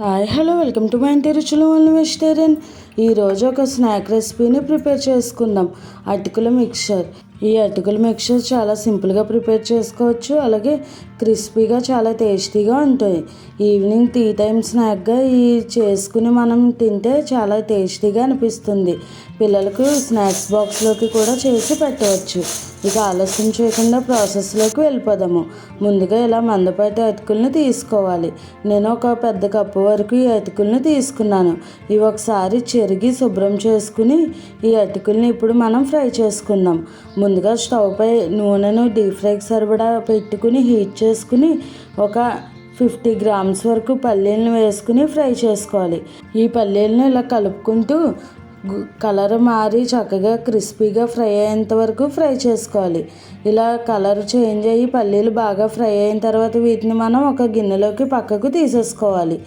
Hi hello welcome to my Inti Ruchulu one vegetarian. ఈరోజు ఒక snack రెసిపీని prepare చేసుకుందాం. అటుకుల మిక్చర్. ఈ అటుకుల మిక్చర్ చాలా సింపుల్గా ప్రిపేర్ చేసుకోవచ్చు. అలాగే క్రిస్పీగా చాలా టేస్టీగా ఉంటాయి. ఈవినింగ్ టీ టైం స్నాక్గా ఈ చేసుకుని మనం తింటే చాలా టేస్టీగా అనిపిస్తుంది. పిల్లలకు స్నాక్స్ బాక్స్లోకి కూడా చేసి పెట్టవచ్చు. ఇక ఆలస్యం చేయకుండా ప్రాసెస్లోకి వెళ్ళిపోదాము. ముందుగా ఇలా మందపాటి అటుకుల్ని తీసుకోవాలి. నేను ఒక పెద్ద కప్పు వరకు ఈ అటుకుల్ని తీసుకున్నాను. ఇవి ఒకసారి చెరిగి శుభ్రం చేసుకుని ఈ అటుకుల్ని ఇప్పుడు మనం ఫ్రై చేసుకుందాం. ముందుగా స్టవ్ పై నూనెను డీప్ ఫ్రైకి సరిపడా పెట్టుకుని హీట్ చేసుకుని ఒక ఫిఫ్టీ గ్రామ్స్ వరకు పల్లీలను వేసుకుని ఫ్రై చేసుకోవాలి. ఈ పల్లీలను ఇలా కలుపుకుంటూ కలర్ మారి చక్కగా క్రిస్పీగా ఫ్రై అయ్యేంత వరకు ఫ్రై చేసుకోవాలి. ఇలా కలర్ చేంజ్ అయ్యి పల్లీలు బాగా ఫ్రై అయిన తర్వాత వీటిని మనం ఒక గిన్నెలోకి పక్కకు తీసేసుకోవాలి.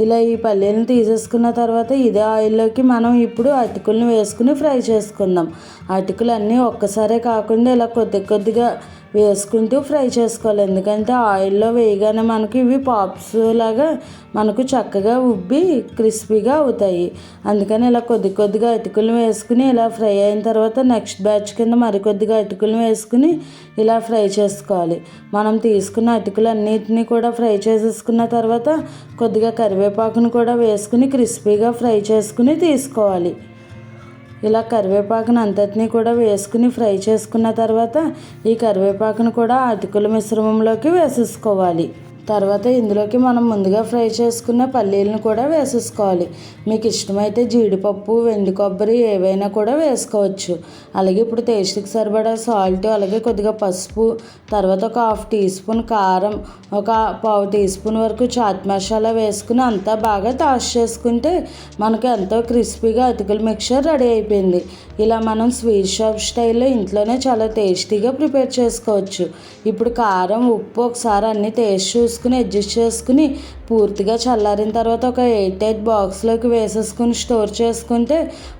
ఇలా ఈ పల్లీలను తీసేసుకున్న తర్వాత ఇదే ఆయిల్లోకి మనం ఇప్పుడు అటుకులను వేసుకుని ఫ్రై చేసుకుందాం. అటుకులు అన్నీ ఒక్కసారే కాకుండా ఇలా కొద్ది కొద్దిగా వేసుకుంటూ ఫ్రై చేసుకోవాలి. ఎందుకంటే ఆయిల్లో వేయగానే మనకి ఇవి పాప్స్ లాగా మనకు చక్కగా ఉబ్బి క్రిస్పీగా అవుతాయి. అందుకని ఇలా కొద్ది కొద్దిగా అటుకులు వేసుకుని ఇలా ఫ్రై అయిన తర్వాత నెక్స్ట్ బ్యాచ్ కింద మరికొద్దిగా అటుకులు వేసుకుని ఇలా ఫ్రై చేసుకోవాలి. మనం తీసుకున్న అటుకులు అన్నిటినీ కూడా ఫ్రై చేసేసుకున్న తర్వాత కొద్దిగా కరివేపాకును కూడా వేసుకుని క్రిస్పీగా ఫ్రై చేసుకుని తీసుకోవాలి. ఇలా కరివేపాకును అంతటినీ కూడా వేసుకుని ఫ్రై చేసుకున్న తర్వాత ఈ కరివేపాకును కూడా అటుకుల మిశ్రమంలోకి వేసేసుకోవాలి. తర్వాత ఇందులోకి మనం ముందుగా ఫ్రై చేసుకున్న పల్లీలను కూడా వేసేసుకోవాలి. మీకు ఇష్టమైతే జీడిపప్పు వెండి కొబ్బరి ఏవైనా కూడా వేసుకోవచ్చు. అలాగే ఇప్పుడు టేస్ట్కి సరిపడా సాల్ట్ అలాగే కొద్దిగా పసుపు తర్వాత ఒక హాఫ్ టీ స్పూన్ కారం ఒక పావు టీ స్పూన్ వరకు చాట్ మసాలా వేసుకుని అంతా బాగా టాస్ చేసుకుంటే మనకు ఎంతో క్రిస్పీగా అతుకుల మిక్చర్ రెడీ అయిపోయింది. ఇలా మనం స్వీట్ షాప్ స్టైల్లో ఇంట్లోనే చాలా టేస్టీగా ప్రిపేర్ చేసుకోవచ్చు. ఇప్పుడు కారం ఉప్పు ఒకసారి అన్ని టేస్ట్ చూసి చూసుకుని అడ్జస్ట్ చేసుకుని పూర్తిగా చల్లారిన తర్వాత ఒక ఎయిట్ ఎయిట్ బాక్స్లోకి వేసేసుకుని స్టోర్ చేసుకుంటే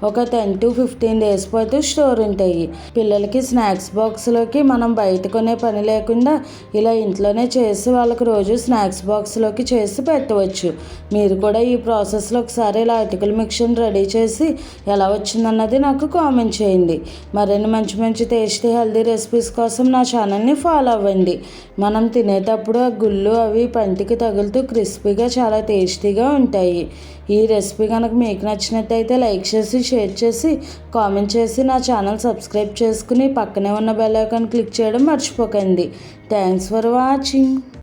ఒక టెన్ టు ఫిఫ్టీన్ డేస్ పాటు స్టోర్ ఉంటాయి. పిల్లలకి స్నాక్స్ బాక్స్లోకి మనం బయట కొనే పని లేకుండా ఇలా ఇంట్లోనే చేసి వాళ్ళకి రోజు స్నాక్స్ బాక్స్లోకి చేసి పెట్టవచ్చు. మీరు కూడా ఈ ప్రాసెస్లో ఒకసారి ఇలా అటుకుల మిక్షన్ రెడీ చేసి ఎలా వచ్చిందన్నది నాకు కామెంట్ చేయండి. మరిన్ని మంచి మంచి టేస్టీ హెల్దీ రెసిపీస్ కోసం నా ఛానల్ని ఫాలో అవ్వండి. మనం తినేటప్పుడు ఆ గుళ్ళు అవి పంటికి తగులుతూ క్రిస్పీగా చాలా టేస్టీగా ఉంటాయి. ఈ రెసిపీ కనుక మీకు నచ్చినట్టయితే లైక్ చేసి షేర్ చేసి కామెంట్ చేసి నా ఛానల్ సబ్స్క్రైబ్ చేసుకుని పక్కనే ఉన్న బెల్ ఐకాన్ క్లిక్ చేయడం మర్చిపోకండి. Thanks for watching.